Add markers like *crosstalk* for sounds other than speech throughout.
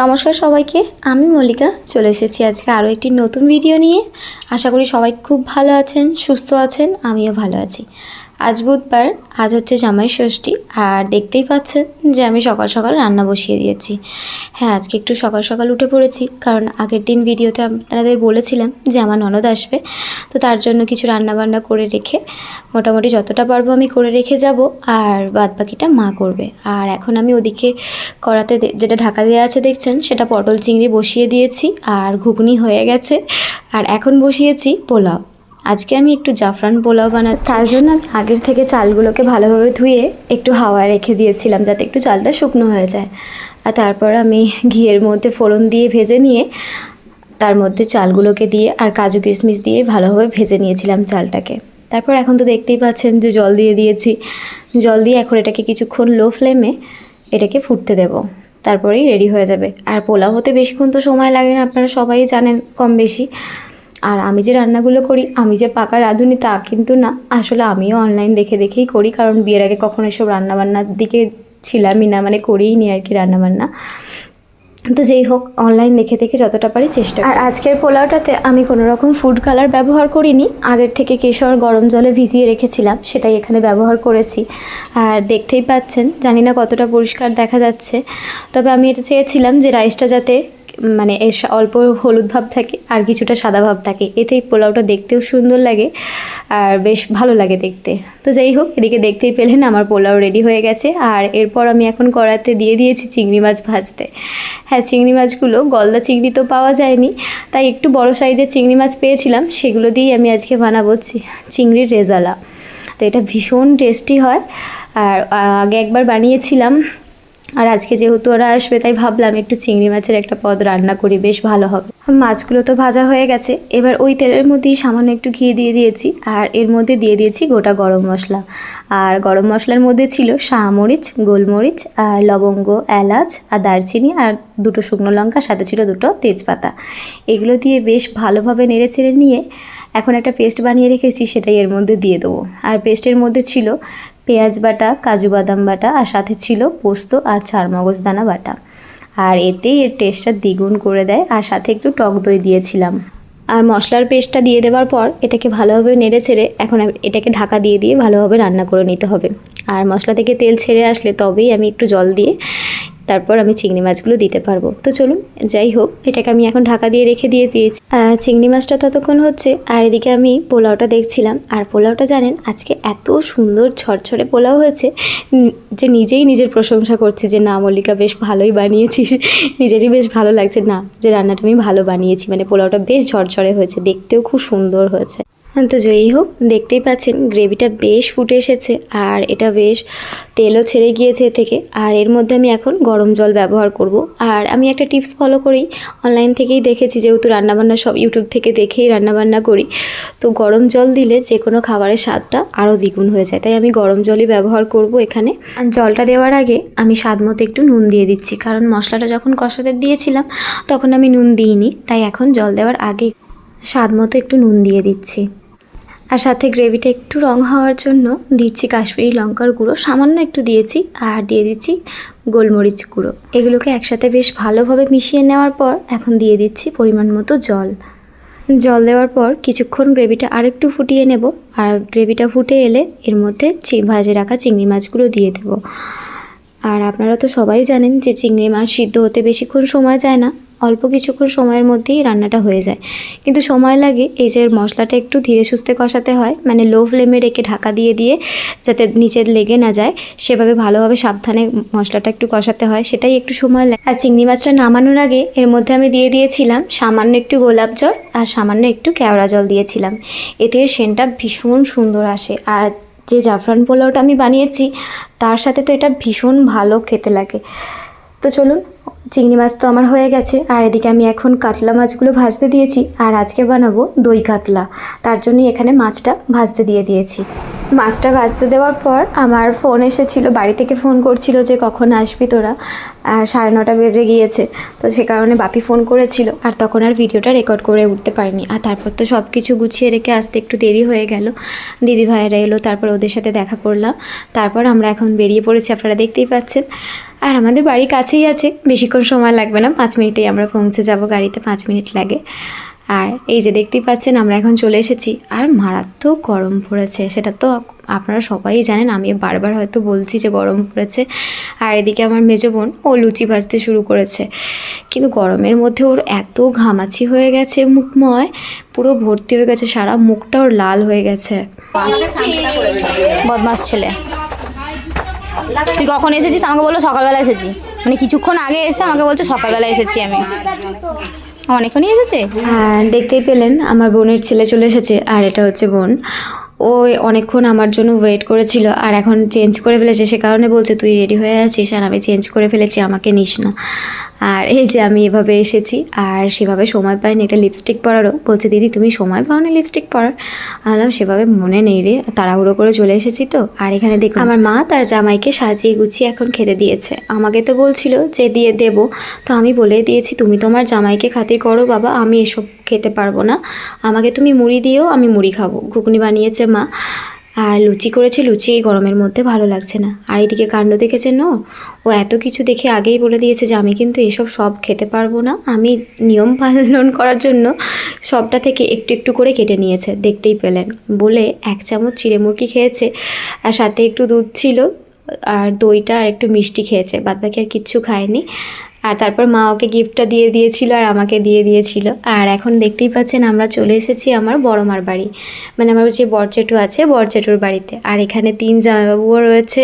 নমস্কার সবাইকে, আমি মল্লিকা। চলে এসেছি আজকে আরও একটি নতুন ভিডিও নিয়ে। আশা করি সবাই খুব ভালো আছেন, সুস্থ আছেন, আমিও ভালো আছি। আজ বুধবার, আজ হচ্ছে জামাই ষষ্ঠী। আর দেখতেই পাচ্ছেন যে আমি সকাল সকাল রান্না বসিয়ে দিয়েছি। হ্যাঁ আজকে একটু সকাল সকাল উঠে পড়েছি, কারণ আগের দিন ভিডিওতে আপনাদের বলেছিলাম যে আমার ননদ আসবে। তো তার জন্য কিছু রান্না বান্না করে রেখে মোটামুটি যতটা পারব আমি করে রেখে যাব, আর বাদ বাকিটা মা করবে। আর এখন আমি ওদিকে করাতে যেটা ঢাকা দেওয়া আছে দেখছেন, সেটা পটল চিংড়ি বসিয়ে দিয়েছি, আর ঘুগনি হয়ে গেছে। আর এখন বসিয়েছি পোলাও। আজকে আমি একটু জাফরান পোলাও বানাচ্ছি। তার জন্য আমি আগের থেকে চালগুলোকে ভালোভাবে ধুয়ে একটু হাওয়ায় রেখে দিয়েছিলাম যাতে একটু চালটা শুকনো হয়ে যায়। আর তারপর আমি ঘিয়ের মধ্যে ফোড়ন দিয়ে ভেজে নিয়ে তার মধ্যে চালগুলোকে দিয়ে আর কাজু কিশমিশ দিয়ে ভালোভাবে ভেজে নিয়েছিলাম চালটাকে। তারপর এখন তো দেখতেই পাচ্ছেন যে জল দিয়ে দিয়েছি। জল দিয়ে এখন এটাকে কিছুক্ষণ লো ফ্লেমে এটাকে ফুটতে দেব। তারপরেই রেডি হয়ে যাবে। আর পোলাও হতে বেশিক্ষণ তো সময় লাগে না, আপনারা সবাই জানেন কম বেশি। আর আমি যে রান্নাগুলো করি, আমি যে পাকা রাঁধুনি তা কিন্তু না। আসলে আমিও অনলাইন দেখে দেখেই করি, কারণ বিয়ের আগে কখনো এসব রান্নাবান্নার দিকে ছিলামই না মানে করিই নি আর কি রান্নাবান্না। তো যেই হোক অনলাইন দেখে দেখে যতটা পারি চেষ্টা আর আজকের পোলাওটাতে আমি কোনো রকম ফুড কালার ব্যবহার করিনি। আগের থেকে কেশর গরম জলে ভিজিয়ে রেখেছিলাম, সেটাই এখানে ব্যবহার করেছি। আর দেখতেই পাচ্ছেন, জানি না কতটা পরিষ্কার দেখা যাচ্ছে। তবে আমি এটা চেয়েছিলাম যে রাইসটা যাতে মানে এর অল্প হলুদ ভাব থাকে আর কিছুটা সাদা ভাব থাকে। এতে পোলাওটা দেখতেও সুন্দর লাগে আর বেশ ভালো লাগে দেখতে। তো যাই হোক, এদিকে দেখতেই পেলেন আমার পোলাও রেডি হয়ে গেছে। আর এরপর আমি এখন কড়াতে দিয়ে দিয়েছি চিংড়ি মাছ ভাজতে। হ্যাঁ চিংড়ি মাছগুলো গলদা চিংড়ি তো পাওয়া যায়নি, তাই একটু বড় সাইজের চিংড়ি মাছ পেয়েছিলাম। সেগুলো দিয়েই আমি আজকে বানাবো চিংড়ির রেজালা। তো এটা ভীষণ টেস্টি হয়। আর আগে একবার বানিয়েছিলাম। আর আজকে যেহেতু ওরা আসবে, তাই ভাবলাম একটু চিংড়ি মাছের একটা পদ রান্না করি, বেশ ভালো হবে। মাছগুলো তো ভাজা হয়ে গেছে, এবার ওই তেলের মধ্যেই সামান্য একটু ঘি দিয়ে দিয়েছি, আর এর মধ্যে দিয়ে দিয়েছি গোটা গরম মশলা। আর গরম মশলার মধ্যে ছিল শাহমরিচ, গোলমরিচ, আর লবঙ্গ, এলাচ, আর দারচিনি, আর দুটো শুকনো লঙ্কা, সাথে ছিল দুটো তেজপাতা। এগুলো দিয়ে বেশ ভালোভাবে নেড়ে চেড়ে নিয়ে এখন একটা পেস্ট বানিয়ে রেখেছি, সেটাই এর মধ্যে দিয়ে দেবো। আর পেস্টের মধ্যে ছিল পেঁয়াজ বাটা, কাজু বাদাম বাটা আর সাথে ছিল পোস্ত আর চারমগজ দানা বাটা। আর এতেই এর টেস্টটা দ্বিগুণ করে দেয় আর সাথে একটু টক দই দিয়েছিলাম। আর মশলার পেস্টটা দিয়ে দেওয়ার পর এটাকে ভালোভাবে নেড়ে ছেড়ে এখন এটাকে ঢাকা দিয়ে দিয়ে ভালোভাবে রান্না করে নিতে হবে। আর মশলা থেকে তেল ছেড়ে আসলে তবেই আমি একটু জল দিয়ে তারপর আমি চিংড়ি মাছগুলো দিতে পারব। তো চলুন যাই হোক এটাকে আমি এখন ঢাকা দিয়ে রেখে দিয়ে দিয়েছি। চিংড়ি মাছটা ততক্ষণ হচ্ছে আর এদিকে আমি পোলাওটা দেখছিলাম। আর পোলাওটা জানেন আজকে এত সুন্দর ঝরঝরে পোলাও হয়েছে যে নিজেই নিজের প্রশংসা করছি যে না মল্লিকা বেশ ভালোই বানিয়েছিস। নিজেরই বেশ ভালো লাগছে। না যে রান্নাটা আমি ভালো বানিয়েছি মানে পোলাওটা বেশ ঝরঝরে হয়েছে দেখতেও খুব সুন্দর হয়েছে। হ্যাঁ, তো যেই হোক, দেখতেই পাচ্ছেন, গ্রেভিটা বেশ ফুটে এসেছে, আর এটা বেশ তেলও ছেড়ে গিয়েছে এ থেকে। আর এর মধ্যে আমি এখন গরম জল ব্যবহার করব। আর আমি একটা টিপস ফলো করি, অনলাইন থেকেই দেখেছি, যেহেতু রান্নাবান্না সব ইউটিউব থেকে দেখেই রান্নাবান্না করি, তো গরম জল দিলে যে কোনো খাবারের স্বাদটা আরও দ্বিগুণ হয়ে যায়। তাই আমি গরম জলই ব্যবহার করব এখানে। জলটা দেওয়ার আগে আমি স্বাদ মতো একটু নুন দিয়ে দিচ্ছি, কারণ মশলাটা যখন কষাতে দিয়েছিলাম, তখন আমি নুন দিইনি, তাই এখন জল দেওয়ার আগে স্বাদ মতো একটু নুন দিয়ে দিচ্ছি। আর সাথে গ্রেভিটা একটু রং হওয়ার জন্য দিচ্ছি কাশ্মীরি লঙ্কার গুঁড়ো। সামান্য একটু দিয়েছি আর দিয়ে দিচ্ছি গোলমরিচ গুঁড়ো। এগুলোকে একসাথে বেশ ভালোভাবে মিশিয়ে নেওয়ার পর এখন দিয়ে দিচ্ছি পরিমাণ মতো জল। জল দেওয়ার পর কিছুক্ষণ গ্রেভিটা আরেকটু ফুটিয়ে নেব আর গ্রেভিটা ফুটে এলে এর মধ্যে ভাজে রাখা চিংড়ি মাছগুলো দিয়ে দেবো। আর আপনারা তো সবাই জানেন যে চিংড়ি মাছ সিদ্ধ হতে বেশিক্ষণ সময় যায় না। অল্প কিছুক্ষণ সময়ের মধ্যেই রান্নাটা হয়ে যায়। কিন্তু সময় লাগে এই যে মশলাটা একটু ধীরে সুস্থে কষাতে হয় মানে লো ফ্লেমে রেখে ঢাকা দিয়ে দিয়ে যাতে নিচে লেগে না যায়, সেভাবে ভালোভাবে সাবধানে মশলাটা একটু কষাতে হয়, সেটাই একটু সময় লাগে। আর চিংড়ি মাছটা নামানোর আগে এর মধ্যে আমি দিয়ে দিয়েছিলাম সামান্য একটু গোলাপ জল আর সামান্য একটু কেওড়া জল দিয়েছিলাম। এতে সেনটা ভীষণ সুন্দর আসে আর যে জাফরান পোলাওটা আমি বানিয়েছি, তার সাথে তো এটা ভীষণ ভালো খেতে লাগে। তো চলুন, চিংড়ি মাছ তো আমার হয়ে গেছে। আর এদিকে আমি এখন কাতলা মাছগুলো ভাজতে দিয়েছি, আর আজকে বানাবো দই কাতলা। তার জন্যই এখানে মাছটা ভাজতে দিয়ে দিয়েছি। মাছটা ভাজতে দেওয়ার পর আমার ফোন এসেছিল, বাড়ি থেকে ফোন করছিল যে কখন আসবি তোরা। সাড়ে নটা বেজে গিয়েছে, তো সে কারণে বাপি ফোন করেছিল। আর তখন আর ভিডিওটা রেকর্ড করে উঠতে পারিনি। আর তারপর তো সব কিছু গুছিয়ে রেখে আসতে একটু দেরি হয়ে গেল। দিদি ভাইয়েরা এলো, তারপর ওদের সাথে দেখা করলাম। তারপর আমরা এখন বেরিয়ে পড়েছি, আপনারা দেখতেই পাচ্ছেন। আর আমাদের বাড়ি কাছেই আছে, বেশিক্ষণ সময় লাগবে না, পাঁচ মিনিটেই আমরা পৌঁছে যাব, গাড়িতে পাঁচ মিনিট লাগে। আর এই যে দেখতেই পাচ্ছেন, আমরা এখন চলে এসেছি। আর মারাত্মক গরম পড়েছে, সেটা তো আপনারা সবাই জানেন আমি বারবার হয়তো বলছি যে গরম পড়েছে। আর এদিকে আমার মেজো বোন, ও লুচি ভাজতে শুরু করেছে। কিন্তু গরমের মধ্যে ওর এত ঘামাচি হয়ে গেছে মুখময়, পুরো ভর্তি হয়ে গেছে, সারা মুখটা ওর লাল হয়ে গেছে। বদমাস ছেলে। তুই কখন এসেছিস? আমাকে বলল সকালবেলা এসেছি। মানে কিছুক্ষণ আগে এসে আমাকে বলছে সকালবেলা এসেছি আমি। অনেকক্ষণই এসেছে? আর দেখতেই পেলেন, আমার বোনের ছেলে চলে এসেছে, আর এটা হচ্ছে বোন। ও অনেকক্ষণ আমার জন্য ওয়েট করেছিল, আর এখন চেঞ্জ করে ফেলেছে, সে কারণে বলছে, তুই রেডি হয়ে আছিস? আর আমি চেঞ্জ করে ফেলেছি, আমাকে নিস না। আর এই যে আমি এভাবে এসেছি, আর সেভাবে সময় পাইনি। এটা লিপস্টিক পরারও। বলছে, দিদি, তুমি সময় পাও না লিপস্টিক পরার আলাম সেভাবে মনে নেই রে। তাড়াহুড়ো করে চলে এসেছি তো। আর এখানে দেখুন, আমার মা তার জামাইকে সাজিয়ে গুছিয়ে এখন খেতে দিয়েছে। আমাকে তো বলছিল যে, দিয়ে দেব। তো আমি বলে দিয়েছি, তুমি তোমার জামাইকে খাতির করো বাবা, আমি এসব খেতে পারব না। আমাকে তুমি মুড়ি দিও, আমি মুড়ি খাব। ঘুগনি বানিয়েছে মা। আর লুচি করেছে লুচি, এই গরমের মধ্যে ভালো লাগছে না। আর এদিকে কাণ্ড দেখেছে ও? ও এত কিছু দেখে আগেই বলে দিয়েছে যে, আমি কিন্তু এসব সব খেতে পারব না। আমি নিয়ম পালন করার জন্য সবটা থেকে একটু একটু করে কেটে নিয়েছে। দেখতেই পেলেন। বলে এক চামচ চিড়ে মুরগি খেয়েছে, আর সাথে একটু দুধ ছিল, আর দইটা আর একটু মিষ্টি খেয়েছে। বাদবাকি আর কিচ্ছু খায়নি। আর তারপর মা ওকে গিফটটা দিয়ে দিয়েছিল আর আমাকে দিয়ে দিয়েছিল। আর এখন দেখতেই পাচ্ছেন আমরা চলে এসেছি আমার বড় মার বাড়ি। মানে আমার যে বরচেটু আছে বরচেটুর বাড়িতে। আর এখানে তিন জামাইবাবুও রয়েছে।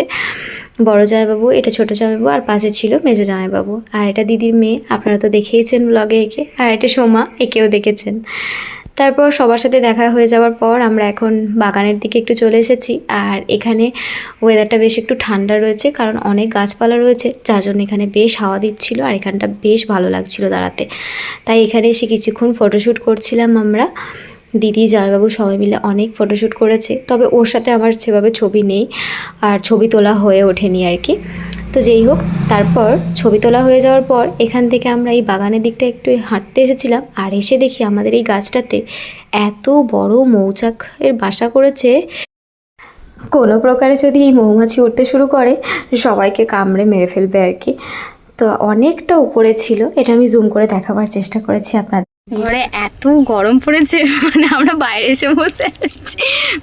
বড় জামাইবাবু, এটা ছোটো জামাইবাবু আর পাশে ছিল মেজো জামাইবাবু। আর এটা দিদির মেয়ে। আপনারা তো দেখেইছেন ব্লগে একে। আর এটা সোমা, একেও দেখেছেন। তারপর সবার সাথে দেখা হয়ে যাওয়ার পর আমরা এখন বাগানের দিকে একটু চলে এসেছি। আর এখানে ওয়েদারটা বেশ একটু ঠান্ডা রয়েছে, কারণ অনেক গাছপালা রয়েছে, যার জন্য এখানে বেশ হাওয়া দিচ্ছিল আর এখানটা বেশ ভালো লাগছিল দাঁড়াতে। তাই এখানে এসে কিছুক্ষণ ফটোশ্যুট করছিলাম আমরা। দিদি, জামাইবাবু সবাই মিলে অনেক ফটোশ্যুট করেছে, তবে ওর সাথে আমার সেভাবে ছবি নেই, আর ছবি তোলা হয়ে ওঠেনি আর কি। তো যেই হোক, তারপর ছবি তোলা হয়ে যাওয়ার পর এখান থেকে আমরা এই বাগানের দিকটা একটু হাঁটতে এসেছিলাম আর এসে দেখি আমাদের এই গাছটাতে এত বড় মৌচাকের বাসা করেছে। কোনো প্রকারে যদি এই মৌমাছি উঠতে শুরু করে, সবাইকে কামড়ে মেরে ফেলবে আর কি। তো অনেকটা উপরে ছিল, এটা আমি জুম করে দেখাবার চেষ্টা করেছি আপনাদের। ঘরে এত গরম পড়েছে মানে আমরা বাইরে এসে বসে আছি।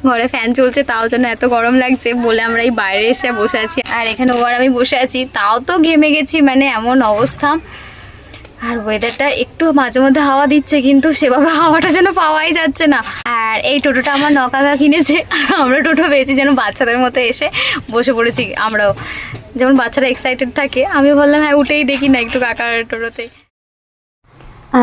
ঘরে ফ্যান চলছে, তাও জন্য এত গরম লাগছে বলে আমরা এই বাইরে এসে বসে আছি। আর এখানে ও আমি বসে আছি, তাও তো ঘেমে গেছি মানে এমন অবস্থা। আর ওয়েদারটা একটু মাঝে মধ্যে হাওয়া দিচ্ছে, কিন্তু সেভাবে হাওয়াটা যেন পাওয়াই যাচ্ছে না। আর এই টোটোটা আমার নকাকা কিনেছে, আর আমরা টোটো পেয়েছি যেন বাচ্চাদের মতো এসে বসে পড়েছি আমরাও। যেমন বাচ্চারা এক্সাইটেড থাকে আমি বললাম হ্যাঁ উঠেই দেখি না একটু কাকার টোটোতে।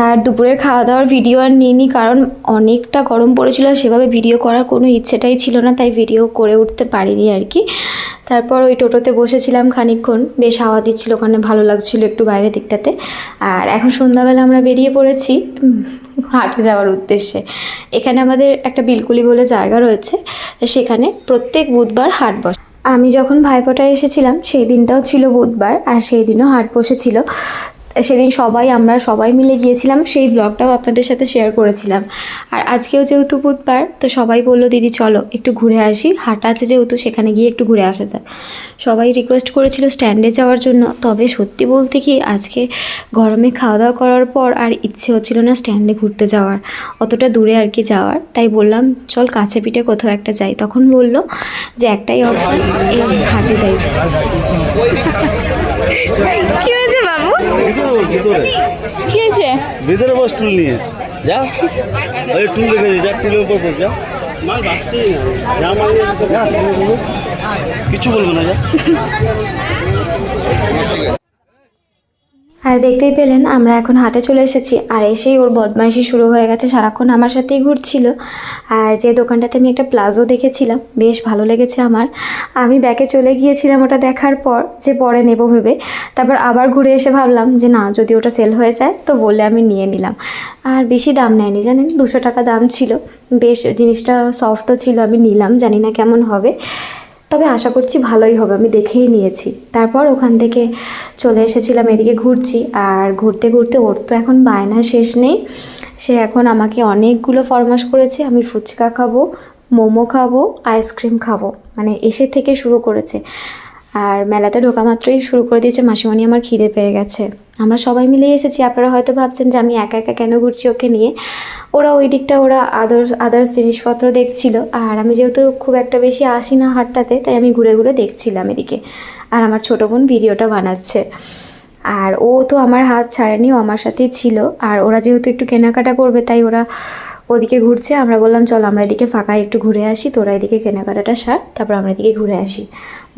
আর দুপুরের খাওয়া দাওয়ার ভিডিও আর নিইনি, কারণ অনেকটা গরম পড়েছিল, সেভাবে ভিডিও করার কোনো ইচ্ছেটাই ছিল না, তাই ভিডিও করে উঠতে পারিনি আর কি। তারপর ওই টোটোতে বসেছিলাম খানিকক্ষণ, বেশ হাওয়া দিচ্ছিল ওখানে, ভালো লাগছিল একটু বাইরের দিকটাতে। আর এখন সন্ধ্যাবেলা আমরা বেরিয়ে পড়েছি হাটে যাওয়ার উদ্দেশ্যে। এখানে আমাদের একটা বিলকুলি বলে জায়গা রয়েছে, সেখানে প্রত্যেক বুধবার হাট বসে। আমি যখন ভাইফোঁটায় এসেছিলাম, সেই দিনটাও ছিল বুধবার, আর সেই দিনও হাট বসেছিল। সেদিন সবাই, আমরা সবাই মিলে গিয়েছিলাম, সেই ব্লগটাও আপনাদের সাথে শেয়ার করেছিলাম। আর আজকেও যেহেতু বুধবার, তো সবাই বলল, দিদি, চলো, একটু ঘুরে আসি। হাট আছে যেহেতু, সেখানে গিয়ে একটু ঘুরে আসা যাক। সবাই রিকোয়েস্ট করেছিল স্ট্যান্ডে যাওয়ার জন্য, তবে সত্যি বলতে কি, আজকে গরমে খাওয়া দাওয়া করার পর আর ইচ্ছে হচ্ছিল না স্ট্যান্ডে ঘুরতে যাওয়ার। অতটা দূরে আর কি যাওয়ার। তাই বললাম, চল কাছে পিঠে কোথাও একটা যাই। তখন বলল যে, একটাই অফার এই হাটে যাই। *laughs* কি হয়েছে বাবু? কি হয়েছে? ভিতরে বস টুল নিয়ে। যা। ওই টুল রেখে যা, টুলের উপর বস, যা। কিছু বলব না, যা। আর দেখতেই পেলেন, আমরা এখন হাটে চলে এসেছি। আর এসেই ওর বদমাইশি শুরু হয়ে গেছে, সারাক্ষণ আমার সাথেই ঘুরছিল। আর যে দোকানটাতে আমি একটা প্লাজো দেখেছিলাম, বেশ ভালো লেগেছে আমার। আমি ব্যাকে চলে গিয়েছিলাম ওটা দেখার পর, যে পরে নেব ভেবে। তারপর আবার ঘুরে এসে ভাবলাম যে না, যদি ওটা সেল হয়ে যায়, তো বলে আমি নিয়ে নিলাম। আর বেশি দাম নেয়নি, জানেন? দুশো টাকা দাম ছিল। বেশ, জিনিসটা সফটও ছিল, আমি নিলাম, জানি না কেমন হবে। তবে আশা করছি ভালোই হবে, আমি দেখেই নিয়েছি। তারপর ওখান থেকে চলে এসেছিলাম, এদিকে ঘুরছি। আর ঘুরতে ঘুরতে ওর তো এখন বায়না শেষ নেই। সে এখন আমাকে অনেকগুলো ফরমাস করেছে, আমি ফুচকা খাব, মোমো খাব, আইসক্রিম খাব। মানে এসে থেকে শুরু করেছে। আর মেলাতে ঢোকা মাত্রই শুরু করে দিয়েছে মাসিমণি, আমার খিদে পেয়ে গেছে। আমরা সবাই মিলে এসেছি, আপনারা হয়তো ভাবছেন যে আমি একা একা কেন ঘুরছি ওকে নিয়ে? ওরা ওই দিকটা, ওরা আদার্স আদার্স জিনিসপত্র দেখছিল। আর আমি যেহেতু খুব একটা বেশি আসি না হাটটাতে, তাই আমি ঘুরে ঘুরে দেখছিলাম এদিকে। আর আমার ছোটো বোন ভিডিওটা বানাচ্ছে। আর ও তো আমার হাত ছাড়েনি, ও আমার সাথেই ছিল। আর ওরা যেহেতু একটু কেনাকাটা করবে, তাই ওরা ওদিকে ঘুরছে, আমরা বললাম, চল আমরা এদিকে ফাঁকা একটু ঘুরে আসি, তোরা এদিকে কেনাকাটাটা সার, তারপর আমরা এদিকে ঘুরে আসি।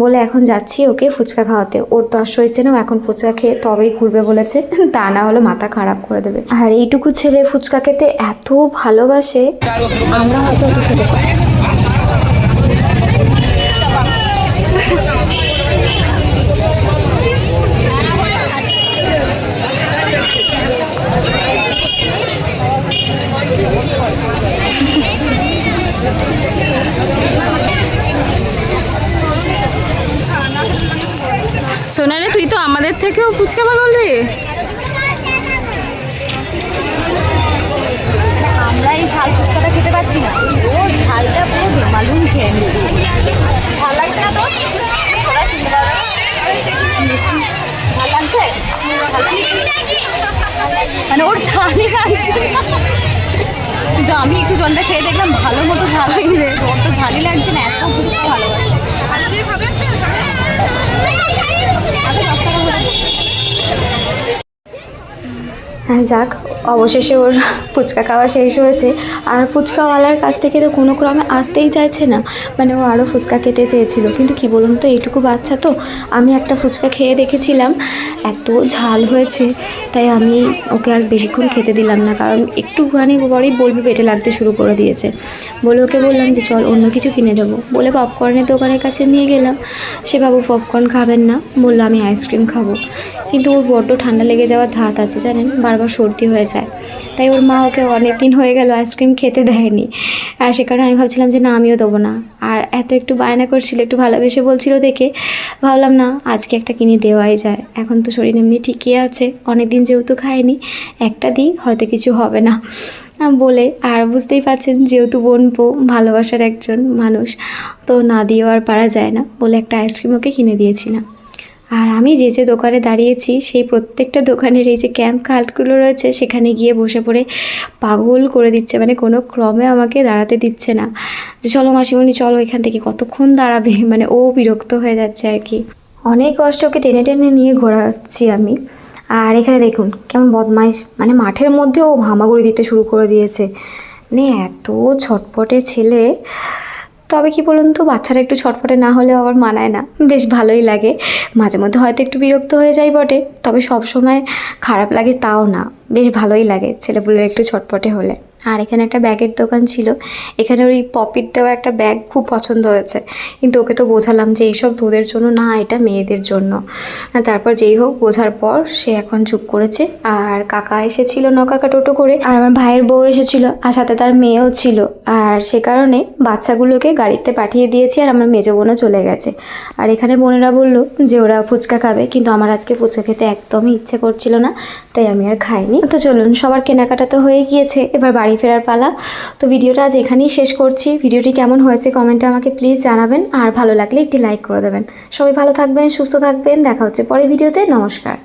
বলে এখন যাচ্ছি ওকে ফুচকা খাওয়াতে। ওর তো আর হয়েছে না এখন ফুচকা খেয়ে তবেই ঘুরবে বলেছে, তা না হলে মাথা খারাপ করে দেবে। আর এইটুকু ছেলে ফুচকা খেতে এত ভালোবাসে, আমরা হয়তো খেতে পারি না। সোনারে তুই তো থেকেও ফুচকা পাগল রে? আমরা এই ঝাল ফুচকাটা খেতে পাচ্ছি না। ও ঝালটা পুরো বেমালুম খেয়ে নিচ্ছে ভালো লাগছে না লাগছে? মানে ওর ঝালই লাগছে আমি একটু জলটা খেয়ে দেখলাম ভালো মতো ঝাল হয়েছে ওর তো ঝালই লাগছে না, এত ফুচকা ভালোবাসে। যাক, অবশেষে ওর ফুচকা খাওয়া শেষ হয়েছে। আর ফুচকাওয়ালার কাছ থেকে তো কোনো ক্রমে আসতেই চাইছে না। মানে ও আরও ফুচকা খেতে চেয়েছিল। কিন্তু কি বলুন তো, এইটুকু বাচ্চা তো। আমি একটা ফুচকা খেয়ে দেখেছিলাম, এত ঝাল হয়েছে। তাই আমি ওকে আর বেশিক্ষণ খেতে দিলাম না, কারণ একটুখানি পরেই বলবে পেটে লাগতে শুরু করে দিয়েছে। বলে ওকে বললাম যে, চল, অন্য কিছু কিনে দেবো। বলে পপকর্নের দোকানের কাছে নিয়ে গেলাম। সে বাবু পপকর্ন খাবেন না? বলল, আমি আইসক্রিম খাব। কিন্তু ওর বড্ড ঠান্ডা লেগে যাওয়ার ধাত আছে, জানেন? বারবার সর্দি হয়ে যায়। তাই ওর মা ওকে অনেক দিন হয়ে গেল আইসক্রিম খেতে দেয়নি। আর সে কারণে আমি ভাবছিলাম যে না, আমিও দেবো না। আর এত একটু বায়না করছিল, একটু ভালোবেসে বলছিল দেখে। ভাবলাম না, আজকে একটা কিনে দেওয়াই যায়। এখন তো শরীর এমনি ঠিকই আছে অনেক দিন যেহেতু খাইনি একটা দিই, হয়তো কিছু হবে না। বলে, আর বুঝতেই পারছেন যেহেতু বোন বউ, ভালোবাসার একজন মানুষ, তো না দিয়েও আর পারা যায় না বলে একটা আইসক্রিম ওকে কিনে দিয়েছিলাম। আর আমি যে যে দোকানে দাঁড়িয়েছি, সেই প্রত্যেকটা দোকানের এই যে ক্যাম্প খাটগুলো রয়েছে, সেখানে গিয়ে বসে পড়ে পাগল করে দিচ্ছে। মানে কোনো ক্রমে আমাকে দাঁড়াতে দিচ্ছে না। যে চলো মাসিমণি, চলো এখান থেকে। কতক্ষণ দাঁড়াবে? *laughs* মানে ও বিরক্ত হয়ে যাচ্ছে আর কি। অনেক কষ্ট ওকে টেনে টেনে নিয়ে ঘোরাচ্ছি আমি। আর এখানে দেখুন, কেমন বদমাইশ। মানে মাঠের মধ্যেও ও হামাগুড়ি দিতে শুরু করে দিয়েছে। মানে এত ছটপটে ছেলে। তবে কি বলুন তো, বাচ্চারা একটু ছটফটে না হলেও আবার মানায় না। বেশ ভালোই লাগে। মাঝে মধ্যে হয়তো একটু বিরক্ত হয়ে যাই বটে, তবে সব সময় খারাপ লাগে তাও না। বেশ ভালোই লাগে ছেলেপুলের একটু ছটপটে হলে। আর এখানে একটা ব্যাগের দোকান ছিল। এখানে ওই পপির দেওয়া একটা ব্যাগ খুব পছন্দ হয়েছে। কিন্তু ওকে তো বোঝালাম যে এইসব তোদের জন্য, না, এটা মেয়েদের জন্য। তারপর যেই হোক, বোঝার পর সে এখন চুপ করেছে। আর কাকা এসেছিল ন কাকা টোটো করে। আর আমার ভাইয়ের বউ এসেছিল। আর সাথে তার মেয়েও ছিল। আর সে কারণে বাচ্চাগুলোকে গাড়িতে পাঠিয়ে দিয়েছি আর আমার মেজো বোনও চলে গেছে। আর এখানে বোনেরা বলল যে ওরা ফুচকা খাবে। কিন্তু আমার আজকে ফুচকা খেতে একদমই ইচ্ছে করছিল না। তাই আমি আর খাইনি। তো চলুন, সবার কেনাকাটা তো হয়ে গিয়েছে। এবার বাড়ি ফেরার পালা। তো ভিডিওটা আজ এখানেই শেষ করছি। ভিডিওটি কেমন হয়েছে কমেন্টে আমাকে প্লিজ জানাবেন। আর ভালো লাগলে একটি লাইক করে দেবেন। সবাই ভালো থাকবেন, সুস্থ থাকবেন। দেখা হচ্ছে পরে ভিডিওতে। নমস্কার।